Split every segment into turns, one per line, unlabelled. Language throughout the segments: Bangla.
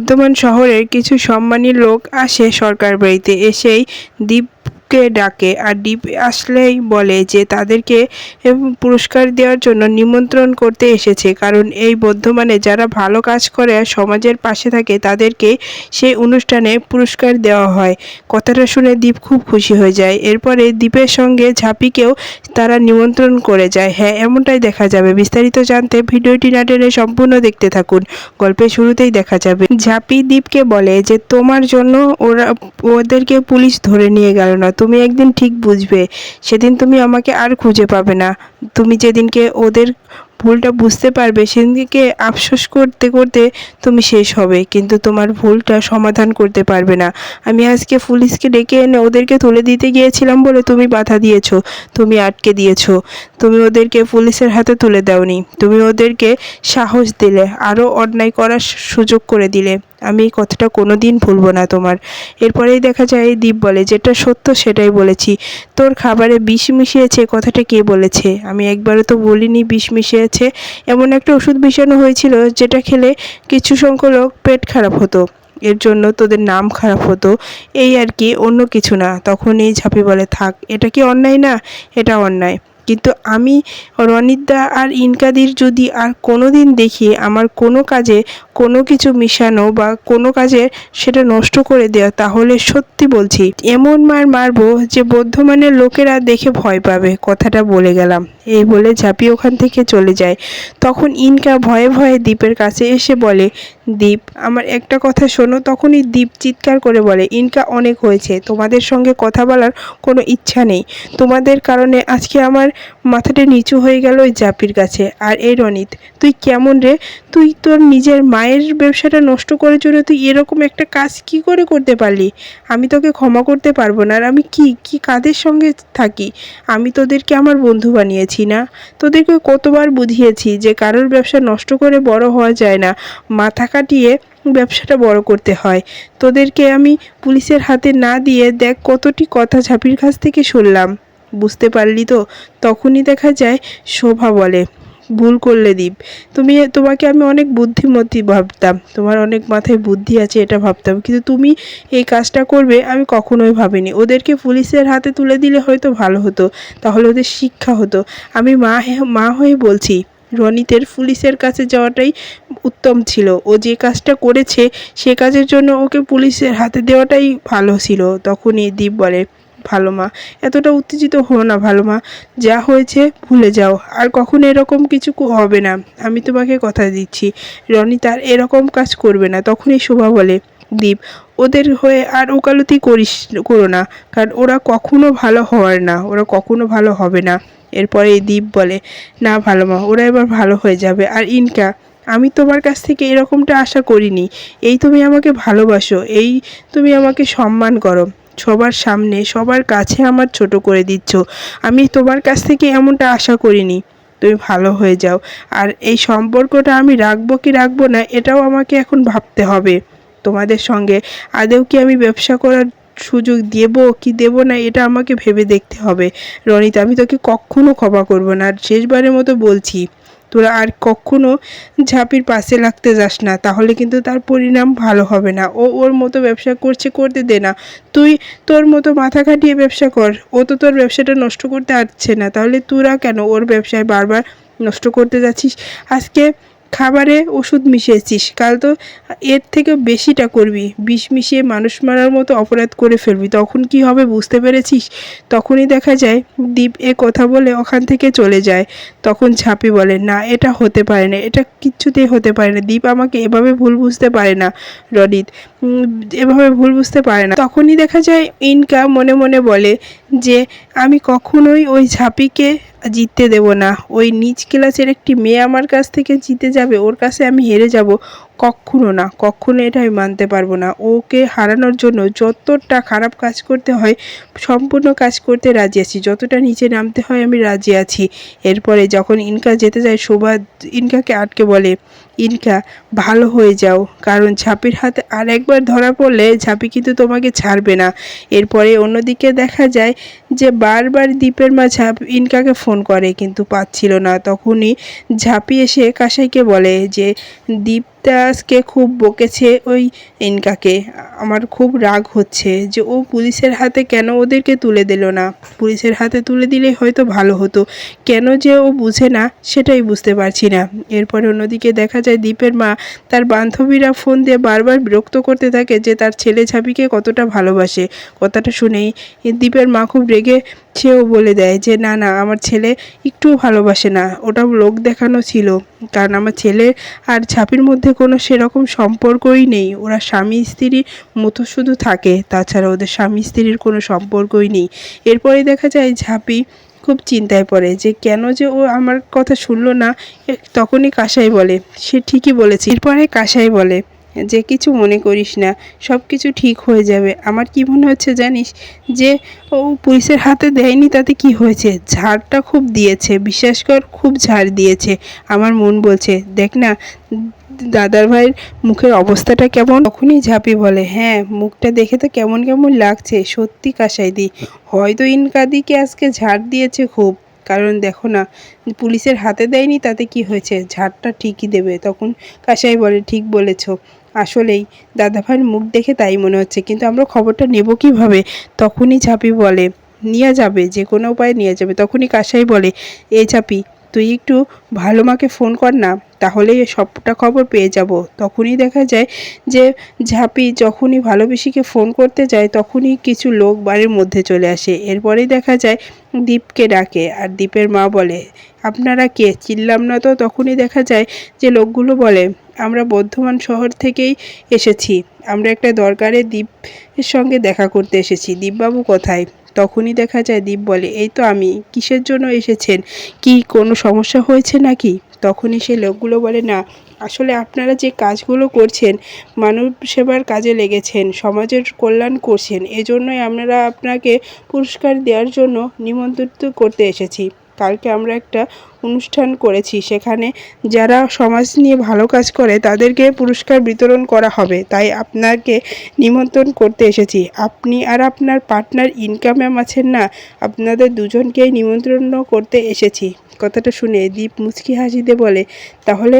বর্ধমান শহরের কিছু সম্মানী লোক আসে সরকার বাড়িতে এসেই দীপকে ডাকে আর দীপ আসলেই বলে যে তাদেরকে পুরস্কার দেওয়ার জন্য নিমন্ত্রণ করতে এসেছে। কারণ এই বর্ধমানে যারা ভালো কাজ করে আর সমাজের পাশে থাকে, তাদেরকে সেই অনুষ্ঠানে পুরস্কার দেওয়া হয়। কথাটা শুনে দীপ খুব খুশি হয়ে যায়। এরপরে দীপের সঙ্গে ঝাঁপিকেও তারা নিমন্ত্রণ করে যায়। হ্যাঁ এমনটাই দেখা যাবে। বিস্তারিত জানতে ভিডিওটি না টেনে সম্পূর্ণ দেখতে থাকুন। গল্পের শুরুতেই দেখা যাবে। ঝাঁপি দীপকে বলে যে, তোমার জন্য ওরা, ওদেরকে পুলিশ ধরে নিয়ে গেল না। তুমি একদিন ঠিক বুঝবে সেদিন তুমি আমাকে আর খুঁজে পাবে না। তুমি যেদিনকে ওদের ভুলটা বুঝতে পারবে, সেদিনকে আফসোস করতে করতে তুমি শেষ হবে। কিন্তু তোমার ভুলটা সমাধান করতে পারবে না। আমি আজকে পুলিশকে ডেকে এনে ওদেরকে তুলে দিতে গিয়েছিলাম বলে তুমি বাধা দিয়েছ, তুমি আটকে দিয়েছ। তুমি ওদেরকে পুলিশের হাতে তুলে দাওনি। তুমি ওদেরকে সাহস দিলে আরও অন্যায় করার সুযোগ করে দিলে। আমি এই কথাটা কোনো দিন ভুলবো না তোমার। এরপরেই দেখা যায়, এই দ্বীপ বলে, যেটা সত্য সেটাই বলেছি। তোর খাবারে বিষ মিশিয়েছে, কথাটা কে বলেছে? আমি একবারও তো বলিনি বিষ মিশিয়েছে এমন একটা ওষুধ মিশানো হয়েছিল যেটা খেলে কিছু সংখ্যক লোক পেট খারাপ হতো। এর জন্য তোদের নাম খারাপ হতো। এই আর কি, অন্য কিছু না। তখন এই ঝাঁপি বলে, থাক, এটা কি অন্যায় না? এটা অন্যায়। কিন্তু আমি রনিদা আর ইনকাদির যদি আর কোনো দিন দেখি আমার কোনো কাজে কোনো কিছু মিশানো বা কোনো কাজে সেটা নষ্ট করে দেওয়া, তাহলে সত্যি বলছি, এমন মার মারবো যে বর্ধমানের লোকেরা দেখে ভয় পাবে, কথাটা বলে গেলাম। এই বলে ঝাঁপি ওখান থেকে চলে যায়। তখন ইনকা ভয়ে ভয়ে দ্বীপের কাছে এসে বলে দ্বীপ আমার একটা কথা শোনো। তখনই দ্বীপ চিৎকার করে বলে, ইনকা অনেক হয়েছে, তোমাদের সঙ্গে কথা বলার কোনো ইচ্ছা নেই। তোমাদের কারণে আজকে আমার মাথাটা নিচু হয়ে গেল ওই জাপির কাছে। আর এই রনিত, তুই কেমন রে? তুই তোর নিজের মায়ের ব্যবসাটা নষ্ট করার জন্য তুই এরকম একটা কাজ কি করে করতে পারলি? আমি তোকে ক্ষমা করতে পারব না। আর আমি কি কি কাদের সঙ্গে থাকি? আমি তোদেরকে আমার বন্ধু বানিয়েছি না? তোদেরকে কতবার বুঝিয়েছি যে কারোর ব্যবসা নষ্ট করে বড় হওয়া যায় না। মাথা কাটিয়ে ব্যবসাটা বড় করতে হয়। তোদেরকে আমি পুলিশের হাতে না দিয়ে দেখ কতটি কথা ঝাঁপির কাছ থেকে শুনলাম। বুঝতে পারলি তো? তখনই দেখা যায়, শোভা বলে ভুল করলে দীপ। তুমি, তোমাকে আমি অনেক বুদ্ধিমতী ভাবতাম। তোমার অনেক মাথায় বুদ্ধি আছে, এটা ভাবতাম। কিন্তু তুমি এই কাজটা করবে, আমি কখনোই ভাবিনি। ওদেরকে পুলিশের হাতে তুলে দিলে হয়তো ভালো হতো। তাহলে ওদের শিক্ষা হতো। আমি মা মা হয়ে বলছি, রনিতের পুলিশের কাছে যাওয়াটাই উত্তম ছিল। ও যে কাজটা করেছে, সে কাজের জন্য ওকে পুলিশের হাতে দেওয়াটাই ভালো ছিল, তখনই দীপ বলে ভালো মা। এতটা উত্তেজিত হো না ভালো মা। যা হয়েছে ভুলে যাও। আর কখনো এরকম কিছু হবে না। আমি তোমাকে কথা দিচ্ছি। রনি তার এরকম কাজ করবে না। তখনই শোভা বলে, দীপ, ওদের হয়ে আর ওকালতি করিস করো না। কারণ ওরা কখনো ভালো হওয়ার না। ওরা কখনো ভালো হবে না। এরপরে দীপ বলে, না ভালো মা, ওরা এবার ভালো হয়ে যাবে। আর ইনকা, আমি তোমার কাছ থেকে এরকমটা আশা করিনি। এই তুমি আমাকে ভালোবাসো। এই তুমি আমাকে সম্মান করো। সবার সামনে, সবার কাছে আমার ছোট করে দিচ্ছ। আমি তোমার কাছ থেকে এমনটা আশা করিনি। তুমি ভালো হয়ে যাও। আর এই সম্পর্কটা আমি রাখব কি রাখব না, এটাও আমাকে এখন ভাবতে হবে। তোমাদের সঙ্গে আদেও কি আমি ব্যবসা করার সুযোগ দেব কি দেব না, এটা আমাকে ভেবে দেখতে হবে। রনিত, আমি তোকে কখনো ক্ষমা করব না। আর শেষবারের মতো বলছি তোরা আর কখনো ঝাঁপির পাশে লাগতে যাস না, তাহলে কিন্তু তার পরিণাম ভালো হবে না। ও ওর মতো ব্যবসা করছে করতে দে না। তুই তোর মতো মাথা খাটিয়ে ব্যবসা কর। ও তো তোর ব্যবসাটা নষ্ট করতে আসছে না। তাহলে তোরা কেন ওর ব্যবসায় বারবার নষ্ট করতে যাচ্ছিস? আজকে খাবারে ওষুধ মিশিয়েছিস, কাল তো এর থেকে বেশিটা করবি। বিষ মিশিয়ে মানুষ মারার মতো অপরাধ করে ফেলবি। তখন কি হবে বুঝতে পেরেছিস? তখনই দেখা যায়, দীপ এ কথা বলে ওখান থেকে চলে যায়। তখন ঝাঁপি বলে, না, এটা হতে পারে না, এটা কিচ্ছুতেই হতে পারে না। দীপ আমাকে এভাবে ভুল বুঝতে পারে না, রনিত। এভাবে ভুল বুঝতে পারে না। তখনই দেখা যায়, ইনকা মনে মনে বলে যে আমি কখনোই ওই ঝাঁপিকে জিততে দেব না। ওই নিচ ক্লাসের একটি মেয়ে আমার কাছ থেকে জিতে যাবে, ওর কাছে আমি হেরে যাব। কখনো না, কখনো এটা আমি মানতে পারব না। ওকে হারানোর জন্য যতটা খারাপ কাজ করতে হয়, সম্পূর্ণ কাজ করতে রাজি আছি। যতটা নিচে নামতে হয় আমি রাজি আছি। এরপরে যখন ইনকা যেতে যায়, শোভা ইনকাকে আটকে বলে, ইনকা, ভালো হয়ে যাও। কারণ ঝাঁপির হাতে আর একবার ধরা পড়লে ঝাঁপি কিন্তু তোমাকে ছাড়বে না। এরপরে অন্যদিকে দেখা যায় যে বারবার দ্বীপের মা ঝাঁপ ইনকাকে ফোন করে, কিন্তু পাচ্ছিল না। তখনই ঝাঁপি এসে কাসাইকে বলে যে দ্বীপ আজকে খুব বকেছে ওই ইনকাকে। আমার খুব রাগ হচ্ছে যে ও পুলিশের হাতে কেন ওদেরকে তুলে দিল না? পুলিশের হাতে তুলে দিলে হয়তো ভালো হতো। কেন যে ও বুঝে না, সেটাই বুঝতে পারছি না। এরপরে অন্যদিকে দেখা যায় দীপের মা তার বান্ধবীরা ফোন দিয়ে বারবার বিরক্ত করতে থাকে যে তার ছেলে ঝাপিকে কতটা ভালোবাসে। কথাটা শুনেই দীপের মা খুব রেগে সেও বলে দেয় যে, না না, আমার ছেলে একটুও ভালোবাসে না। ওটা লোক দেখানো ছিল। কারণ আমার ছেলে আর ঝাপির মধ্যে কোনো সেরকম সম্পর্কই নেই। ওরা স্বামী স্ত্রীর মতো শুধু থাকে। তাছাড়া ওদের স্বামী স্ত্রীর কোনো সম্পর্কই নেই। এরপরে দেখা যায় ঝাপি খুব চিন্তায় পড়ে যে, কেন যে ও আমার কথা শুনলো না? তখনই কাসাই বলে। সে ঠিকই বলেছে। এরপরে কাসাই বলে যে কিছু মনে করিস না সব কিছু ঠিক হয়ে যাবে। আমার কি মনে হচ্ছে জানিস যে, ও পুলিশের হাতে দেয়নি তাতে কি হয়েছে? ঝাড়টা খুব দিয়েছে, বিশ্বাস কর খুব ঝাড় দিয়েছে। আমার মন বলছে, দেখ না, দাদার ভাইয়ের মুখের অবস্থাটা কেমন? তখনই ঝাঁপি বলে হ্যাঁ মুখটা দেখে তো কেমন কেমন লাগছে, সত্যি কাসাইদি হয়তো ইনকাদিকে আজকে ঝাড় দিয়েছে খুব। কারণ দেখো না, পুলিশের হাতে দেয়নি তাতে কি হয়েছে? ঝাড়টা ঠিকই দেবে। তখন কাসাই বলে, ঠিক বলেছ। আসলেই দাদাভাইয়ের মুখ দেখে তাই মনে হচ্ছে, কিন্তু আমরা খবরটা নেব কীভাবে? তখনই ঝাঁপি বলে, নিয়ে যাবে, যে কোনো উপায়ে নিয়ে যাবে। তখনই কাসাই বলে, এ ঝাঁপি, তুই একটু ভালো মাকে ফোন কর না, তাহলেই সবটা খবর পেয়ে যাব। তখনই দেখা যায় যে ঝাঁপি যখনই ভালোবেসিকে ফোন করতে যায়, তখনই কিছু লোক বাড়ির মধ্যে চলে আসে। এরপরেই দেখা যায় দীপকে ডাকে আর দীপের মা বলে, আপনারা কে? চিনলাম না তো? তখনই দেখা যায় যে লোকগুলো বলে আমরা বর্ধমান শহর থেকেই এসেছি। আমরা একটা দরকারে দীপের সঙ্গে দেখা করতে এসেছি। দীপবাবু কোথায়? তখনই দেখা যায়, দীপ বলে, এই তো আমি। কিসের জন্য এসেছেন? কি কোনো সমস্যা হয়েছে নাকি? তখনই সে লোকগুলো বলে, না, আসলে আপনারা যে কাজগুলো করছেন, মানব সেবার কাজে লেগেছেন, সমাজের কল্যাণ করছেন, এজন্যই আমরা আপনাকে পুরস্কার দেওয়ার জন্য নিমন্ত্রিত করতে এসেছি। কালকে আমরা একটা অনুষ্ঠান করেছি। সেখানে যারা সমাজ নিয়ে ভালো কাজ করে, তাদেরকে পুরস্কার বিতরণ করা হবে। তাই আপনাকে নিমন্ত্রণ করতে এসেছি। আপনি আর আপনার পার্টনার ইনকাম ম্যাম আছেন না, আপনাদের দুজনকেই নিমন্ত্রণ করতে এসেছি। কথাটা শুনে দীপ মুচকি হাসিতে বলে, তাহলে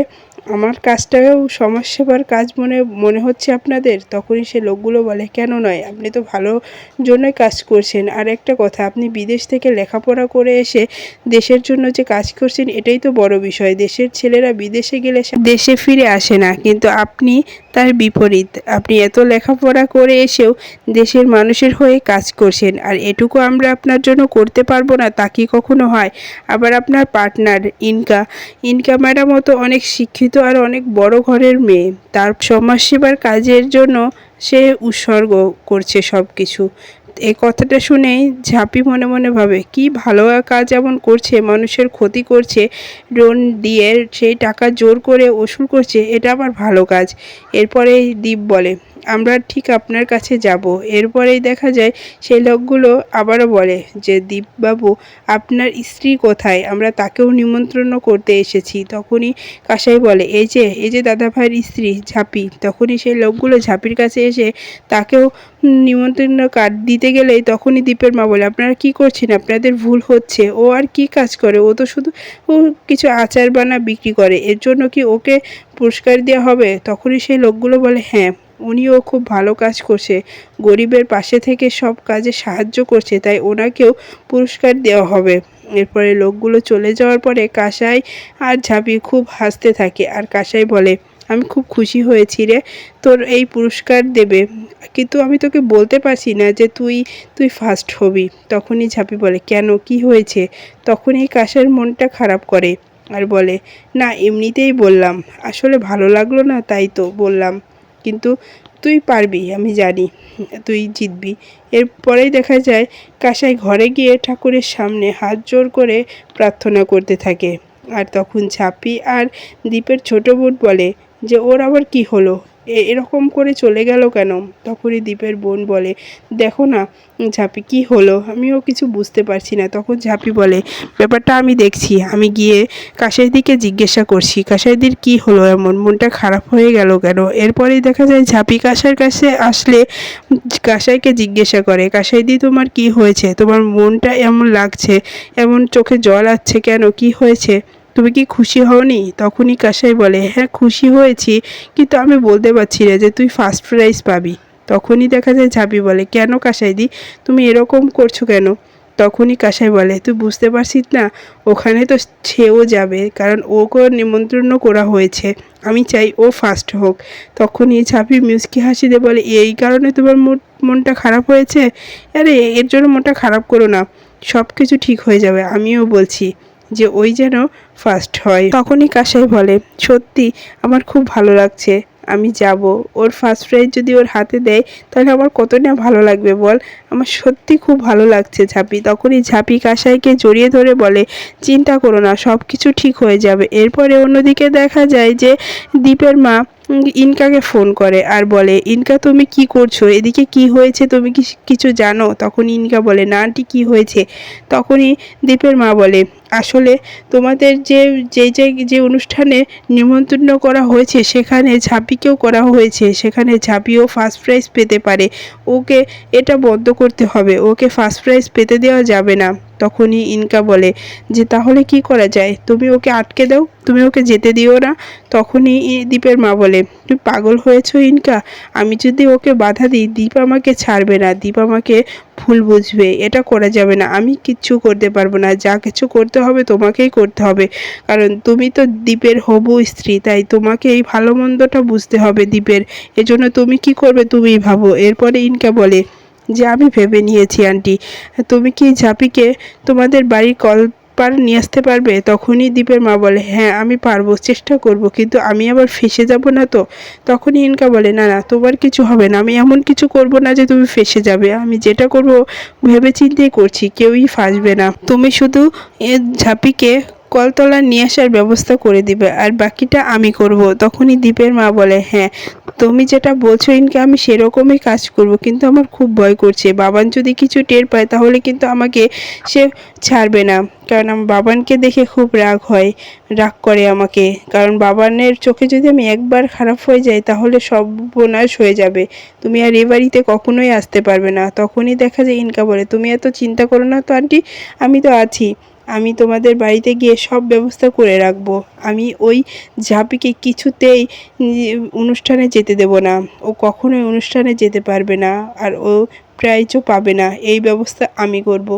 আমার কাজটাও সমাজসেবার কাজ মনে মনে হচ্ছে আপনাদের? তখনই সে লোকগুলো বলে, কেন নয়? আপনি তো ভালো জন্যই কাজ করছেন। আর একটা কথা, আপনি বিদেশ থেকে লেখাপড়া করে এসে দেশের জন্য যে কাজ করছেন, এটাই তো বড় বিষয়। দেশের ছেলেরা বিদেশে গেলে দেশে ফিরে আসে না, কিন্তু আপনি তার বিপরীত। আপনি এত লেখাপড়া করে এসেও দেশের মানুষের হয়ে কাজ করছেন, আর এটুকু আমরা আপনার জন্য করতে পারব না, তা কি কখনো হয়? আবার আপনার পার্টনার, ইনকা ইনকা ম্যাডামও তো অনেক শিক্ষিত আর অনেক বড় ঘরের মেয়ে। তার সমাজসেবার কাজের জন্য সে উৎসর্গ করছে সব কিছু এই কথাটা শুনেই ঝাঁপি মনে মনে ভাবে, কি ভালো কাজ এমন করছে, মানুষের ক্ষতি করছে, লোন দিয়ে সেই টাকা জোর করে ওসুল করছে, এটা আমার ভালো কাজ। এরপরেই দীপ বলে, আমরা ঠিক আপনার কাছে যাব। এরপরেই দেখা যায় সেই লোকগুলো আবারও বলে যে, দীপবাবু, আপনার স্ত্রী কোথায়? আমরা তাকেও নিমন্ত্রণ করতে এসেছি। তখনই কাসাই বলে, এই যে এই যে দাদাভাইয়ের স্ত্রী ঝাঁপি। তখনই সেই লোকগুলো ঝাঁপির কাছে এসে তাকেও নিমন্ত্রণ কার্ড দিতে গেলেই তখনই দীপের মা বলে, আপনারা কি করছেন? আপনাদের ভুল হচ্ছে। ও আর কি কাজ করে? ও তো শুধু, ও কিছু আচার বানা বিক্রি করে। এর জন্য কি ওকে পুরস্কার দেওয়া হবে? তখনই সেই লোকগুলো বলে হ্যাঁ উনিও খুব ভালো কাজ করছে। গরিবের পাশে থেকে সব কাজে সাহায্য করছে, তাই ওনাকেও পুরস্কার দেওয়া হবে। এরপরে লোকগুলো চলে যাওয়ার পরে কাসাই আর ঝাঁপি খুব হাসতে থাকে। আর কাসাই বলে আমি খুব খুশি হয়েছি রে। তোর এই পুরস্কার দেবে। কিন্তু আমি তোকে বলতে পারছি না যে তুই তুই ফার্স্ট হবি। তখনই ঝাঁপি বলে, কেন? কি হয়েছে? তখনই কাশের মনটা খারাপ করে আর বলে, না, এমনিতেই বললাম। আসলে ভালো লাগল না, তাই তো বললাম। কিন্তু তুই পারবি, আমি জানি, তুই জিতবি। এরপরেই দেখা যায় কাসাই ঘরে গিয়ে ঠাকুরের সামনে হাত জোর করে প্রার্থনা করতে থাকে। আর তখন ঝাঁপি আর দ্বীপের ছোট বোন বলে যে ওর আবার কি হলো? এরকম করে চলে গেল কেন? তখনই দীপের বোন বলে, দেখো না, ঝাঁপি, কি হলো? আমিও কিছু বুঝতে পারছি না। তখন ঝাঁপি বলে, ব্যাপারটা আমি দেখছি। আমি গিয়ে কাসাইদিকে জিজ্ঞাসা করছি কাসাইদির কি হলো? এমন মনটা খারাপ হয়ে গেল কেন? এরপরেই দেখা যায় ঝাঁপি কাসার কাছে আসলে কাসাইকে জিজ্ঞাসা করে কাসাইদি তোমার কি হয়েছে? তোমার মনটা এমন লাগছে? এমন চোখে জল আসছে কেন? কি হয়েছে? তুমি কি খুশি হওনি? তখনই কাসাই বলে হ্যাঁ খুশি হয়েছি, কিন্তু আমি বলতে পারছি না যে তুই ফার্স্ট প্রাইজ পাবি। তখনই দেখা যায় ঝাঁপি বলে, কেন কাসাইদি? তুমি এরকম করছ কেন? তখনই কাসাই বলে, তুই বুঝতে পারছিস না, ওখানে তো সেও যাবে, কারণ ওকেও নিমন্ত্রণ করা হয়েছে। আমি চাই ও ফার্স্ট হোক। তখনই ঝাঁপি হাসি দিয়ে বলে, এই কারণে তোমার মন- মনটা খারাপ হয়েছে? আরে, এর জন্য মনটা খারাপ করো না সব কিছু ঠিক হয়ে যাবে, আমিও বলছি। যে ওই যেন ফার্স্ট হয়। তখনই কাসাই বলে, সত্যি, আমার খুব ভালো লাগছে, আমি যাব। ওর ফার্স্ট প্রাইজ যদি ওর হাতে দেয়, তাহলে আমার কত না ভালো লাগবে বল? আমার সত্যি খুব ভালো লাগছে ঝাঁপি। তখনই ঝাঁপি কাসাইকে জড়িয়ে ধরে বলে, চিন্তা করো না সব কিছু ঠিক হয়ে যাবে। এরপরে অন্যদিকে দেখা যায় যে দীপের মা ইনকাকে ফোন করে আর বলে, ইনকা, তুমি কি করছ? এদিকে কি হয়েছে? তুমি কিছু জানো? তখন ইনকা বলে, না আন্টি, কী হয়েছে? তখনই দীপের মা বলে আসলে তোমাদের যে যে যে যে অনুষ্ঠানে নিমন্ত্রণ করা হয়েছে, সেখানে ঝাঁপিকেও করা হয়েছে। সেখানে ঝাঁপিও ফার্স্ট প্রাইজ পেতে পারে। ওকে এটা বন্ধ করতে হবে। ওকে ফার্স্ট প্রাইজ পেতে দেওয়া যাবে না। তখনই ইনকা বলে যে, তাহলে কি করা যায়? তুমি ওকে আটকে দাও, তুমি ওকে যেতে দিও না। তখনই দীপের মা বলে তুমি পাগল হয়েছো ইনকা? আমি যদি ওকে বাধা দিই, দীপ আমাকে ছাড়বে না, দীপ আমাকে ভুল বুঝবে, এটা করা যাবে না। আমি কিচ্ছু করতে পারব না, যা কিছু করতে হবে তোমাকেই করতে হবে। কারণ তুমি তো দীপের হবু স্ত্রী, তাই তোমাকে এই ভালো মন্দটা বুঝতে হবে দীপের। এজন্য তুমি কি করবে তুমিই ভাবো। এরপরে ইনকা বলে যে আমি ভেবে নিয়েছি, আন্টি। তুমি কি ঝাঁপিকে তোমাদের বাড়ির কল পার নিয়ে আসতে পারবে? তখনই দীপের মা বলে হ্যাঁ আমি পারব, চেষ্টা করব, কিন্তু আমি আবার ফেসে যাব না তো? তখনই ইনকা বলে, না না, তোমার কিছু হবে না, আমি এমন কিছু করব না যে তুমি ফেসে যাবে। আমি যেটা করব ভেবে চিন্তেই করছি, কেউই ফাঁসবে না। তুমি শুধু এ ঝাঁপিকে কলতলা নিয়ে আসার ব্যবস্থা করে দিবে, আর বাকিটা আমি করব। তখনই দীপের মা বলে হ্যাঁ তুমি যেটা বলছো ইনকে, আমি সেরকমই কাজ করব, কিন্তু আমার খুব ভয় করছে। বাবান যদি কিছু টের পায়, তাহলে কিন্তু আমাকে সে ছাড়বে না। কারণ আমার বাবানকে দেখে খুব রাগ হয়, রাগ করে আমাকে। কারণ বাবানের চোখে যদি আমি একবার খারাপ হয়ে যাই, তাহলে সর্বনাশ হয়ে যাবে। তুমি আর এ বাড়িতে কখনোই আসতে পারবে না। তখনই দেখা যায় ইনকা বলে, তুমি এত চিন্তা করো না তো, আন্টি, আমি তো আছি। আমি তোমাদের বাড়িতে গিয়ে সব ব্যবস্থা করে রাখব। আমি ওই ঝাঁপিকে কিছুতেই অনুষ্ঠানে যেতে দেব না। ও কখনোই অনুষ্ঠানে যেতে পারবে না, আর ও প্রাইজও পাবে না। এই ব্যবস্থা আমি করব।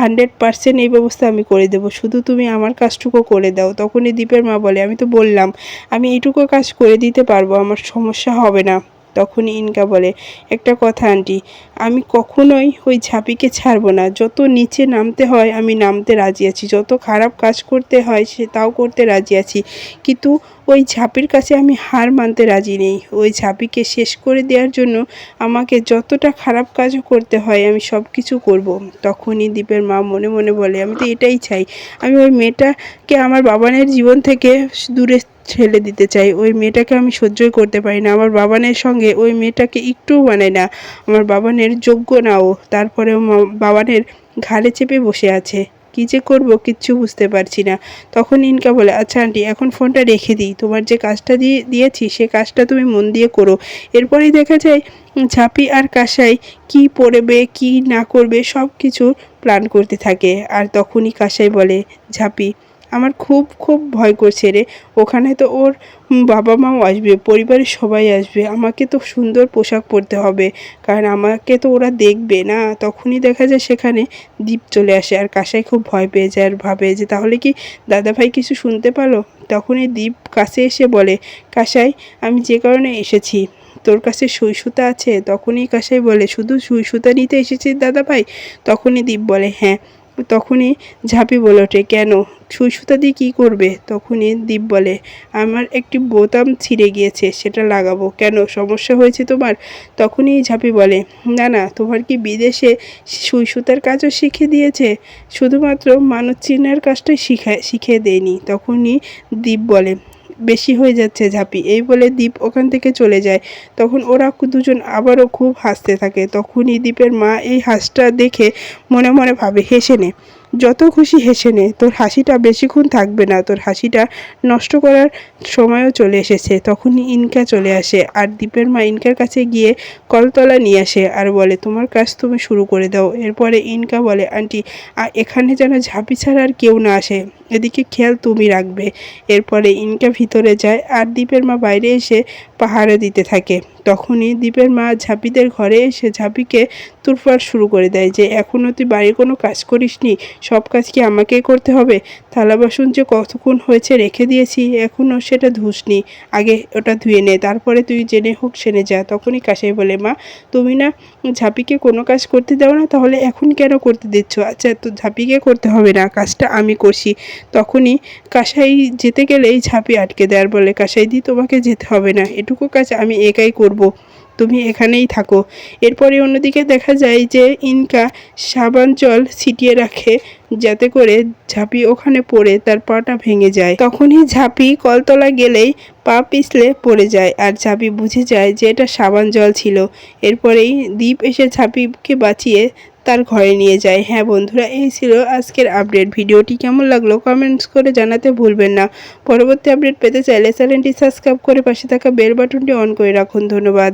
হান্ড্রেড পার্সেন্ট এই ব্যবস্থা আমি করে দেবো। শুধু তুমি আমার কাজটুকু করে দাও। তখনই দীপের মা বলে, আমি তো বললাম, আমি এইটুকু কাজ করে দিতে পারব, আমার সমস্যা হবে না। তখনই ইনকা বলে, একটা কথা আন্টি, আমি কখনোই ওই ঝাঁপিকে ছাড়বো না। যত নিচে নামতে হয়, আমি নামতে রাজি আছি। যত খারাপ কাজ করতে হয়, সে তাও করতে রাজি আছি। কিন্তু ওই ঝাঁপির কাছে আমি হার মানতে রাজি নেই। ওই ঝাঁপিকে শেষ করে দেওয়ার জন্য আমাকে যতটা খারাপ কাজও করতে হয়, আমি সব কিছু করব। তখনই দীপের মা মনে মনে বলে, আমি তো এটাই চাই। আমি ওই মেয়েটাকে আমার বাবানের জীবন থেকে দূরে ঠেলে দিতে চাই। ওই মেয়েটাকে আমি সহ্যই করতে পারি না। আমার বাবানের সঙ্গে ওই মেয়েটাকে একটুও মানায় না। আমার বাবানের যোগ্য নাও তারপরেও বাবানের ঘাড়ে চেপে বসে আছে। কী যে করব কিচ্ছু বুঝতে পারছি না। তখন ইনকা বলে আচ্ছা আন্টি, এখন ফোনটা রেখে দিই। তোমার যে কাজটা দিয়ে, দিয়েছি, সে কাজটা তুমি মন দিয়ে করো। এরপরেই দেখা যায়, ঝাঁপি আর কাসাই কি পড়বে, কি না করবে সব কিছু প্ল্যান করতে থাকে। আর তখনই কাসাই বলে, ঝাঁপি আমার খুব খুব ভয় করছে রে। ওখানে তো ওর বাবা মাও আসবে, পরিবারের সবাই আসবে। আমাকে তো সুন্দর পোশাক পরতে হবে। কারণ আমাকে তো ওরা দেখবে না। তখনই দেখা যায় সেখানে দীপ চলে আসে। আর কাসাই খুব ভয় পেয়ে যায় আর ভাবে যে, তাহলে কি দাদাভাই কিছু শুনতে পারল তখনই দীপ কাছে এসে বলে কাসাই আমি যে কারণে এসেছি, তোর কাছে সুই সুতা আছে? তখনই কাসাই বলে, শুধু সুই সুতা নিতে এসেছিস দাদাভাই? তখনই দীপ বলে হ্যাঁ। তখনই ঝাঁপি বলে ওঠে, কেন? সুতা দিয়ে কী করবে? তখনই দীপ বলে, আমার একটি বোতাম ছিঁড়ে গিয়েছে, সেটা লাগাবো। কেন? সমস্যা হয়েছে তোমার? তখনই ঝাঁপি বলে, না না, তোমার কি বিদেশে সুই সুতার কাজও শিখে দিয়েছে? শুধুমাত্র মানুষ চিনার কাজটাই শিখায় শিখে দেয়নি? তখনই দীপ বলে বেশি হয়ে যাচ্ছে ঝাঁপি। এই বলে দীপ ওখান থেকে চলে যায়। তখন ওরা দুজন আবারও খুব হাসতে থাকে। তখনই দীপের মা এই হাসটা দেখে মনে মনে ভাবে, হেসে নে। যত খুশি হেসে নে। তোর হাসিটা বেশিক্ষণ থাকবে না। তোর হাসিটা নষ্ট করার সময়ও চলে এসেছে। তখনই ইনকা চলে আসে আর দীপের মা ইনকার কাছে গিয়ে কলতলা নিয়ে আসে আর বলে, তোমার কাজ তুমি শুরু করে দাও। এরপরে ইনকা বলে, আন্টি এখানে যেন ঝাঁপি ছাড়া আর কেউ না আসে। এদিকে খেয়াল তুমি রাখবে। এরপরে ইনকা ভিতরে যায় আর দীপের মা বাইরে এসে পাহারা দিতে থাকে। তখনই দীপের মা ঝাঁপিদের ঘরে এসে ঝাঁপিকে তুরফার শুরু করে দেয় যে এখনও তুই বাড়ির কোনো কাজ করিসনি? সব কাজ কি আমাকেই করতে হবে? থালা বাসন যে কতক্ষণ হয়েছে রেখে দিয়েছি এখনও সেটা ধুসনি। আগে ওটা ধুয়ে নে, তারপরে তুই জেনে হোক সেনে যা। তখনই কাসাই বলে, মা, তুমি না ঝাঁপিকে কোনো কাজ করতে দাও না, তাহলে এখন কেন করতে দিচ্ছ? আচ্ছা তো ঝাঁপিকে করতে হবে না, কাজটা আমি করছি। তখনই কাসাই যেতে গেলেই ঝাঁপি আটকে দেয় আর বলে কাসাই দি তোমাকে যেতে হবে না এটুকু কাজ আমি একাই করব। তুমি এখানেই থাকো। এরপরে অন্যদিকে দেখা যায় যে ইনকা সাবান জল ছিটিয়ে রাখে যাতে করে ঝাঁপি ওখানে পড়ে, তার পাটা ভেঙে যায়। তখনই ঝাঁপি কলতলা গেলেই পা পিছলে পড়ে যায় আর ঝাঁপি বুঝে যায় যে এটা সাবান জল ছিল। এরপরেই দ্বীপ এসে ঝাঁপিকে বাঁচিয়ে তার ঘরে নিয়ে যায়। হ্যাঁ বন্ধুরা, এই ছিল আজকের আপডেট ভিডিওটি কেমন লাগল কমেন্টস করে জানাতে ভুলবেন না। পরবর্তী আপডেট পেতে চাইলে চ্যানেলটি সাবস্ক্রাইব করে পাশে থাকা বেল বাটনটি অন করে রাখুন। ধন্যবাদ।